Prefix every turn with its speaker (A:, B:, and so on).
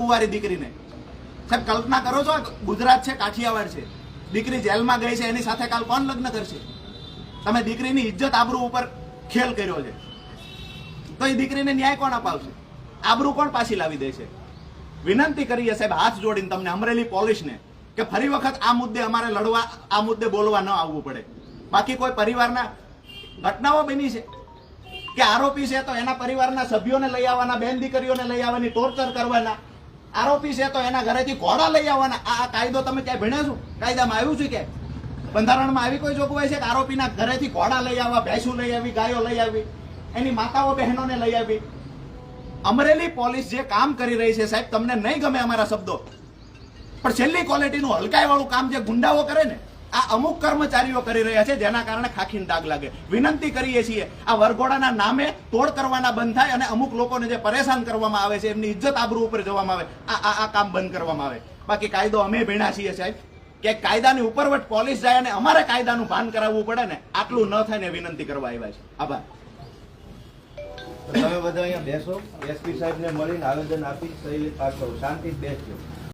A: કુંવારી દીકરીને. સાહેબ, કલ્પના કરો છો ગુજરાત છે, કાઠિયાવાડ છે. દીકરી જેલમાં ગઈ છે, એની સાથે કાલ કોણ લગ્ન કરશે? તમે દીકરીની ઇજ્જત આબરૂ ઉપર ખેલ કર્યો છે. તો એ દીકરીને ન્યાય કોણ અપાવશે? આબરૂ કોણ પાછી લાવી દેશે વિનંતી કરીએ સાહેબ, હાથ જોડીને તમને અમરેલી પોલીસને કે ફરી વખત આ મુદ્દે અમારે લડવા, આ મુદ્દે બોલવા ન આવવું પડે. બાકી કોઈ પરિવારના ઘટનાઓ બની છે? કે આરોપી છે તો એના પરિવારના સભ્યોને લઈ આવવાના, બેન દીકરીઓને લઈ આવવાની ટોર્ચર કરવાના? આરોપી છે તો એના ઘરેથી ઘોડા લઈ આવવાના. આ કાયદો તમે ક્યાંય ભણ્યા છો? કાયદામાં આવ્યું છે કે? બંધારણમાં આવી કોઈ જોગવાઈ છે કે આરોપીના ઘરેથી ઘોડા લઈ આવવા, ભેંસું લઈ આવી, ગાયો લઈ આવી, એની માતાઓ બહેનોને લઈ આવી? અમરેલી પોલીસ જે કામ કરી રહી છે સાહેબ, તમને નહીં ગમે અમારા શબ્દો. પણ છેલ્લી ક્વોલિટીનું હલકાઈ વાળું કામ જે ગુંડાઓ કરે ને આ અમુક કર્મચારીઓ કરી રહ્યા છે, જેના કારણે ખાખીન દાગ લાગે. વિનંતી કરીએ છીએ, આ વરઘોડાના નામે તોડ કરવાના બંધ થાય અને અમુક લોકોને જે પરેશાન કરવામાં આવે છે, એમની ઇજ્જત આબરૂ ઉપર જવામાં આવે, આ આ કામ બંધ કરવામાં આવે. બાકી કાયદો અમે ભીણા છીએ સાહેબ. કે કાયદાની ઉપરવટ પોલીસ જાય અને અમારે કાયદાનું ભાન કરાવવું પડે ને, આટલું ન થાય ને વિનંતી કરવા આવ્યા છે. આભાર.
B: તમે બધા અહીંયા બેસો, એસપી સાહેબને મળીને આવેદન આપી સહી પાછો. શાંતિ બેસજો.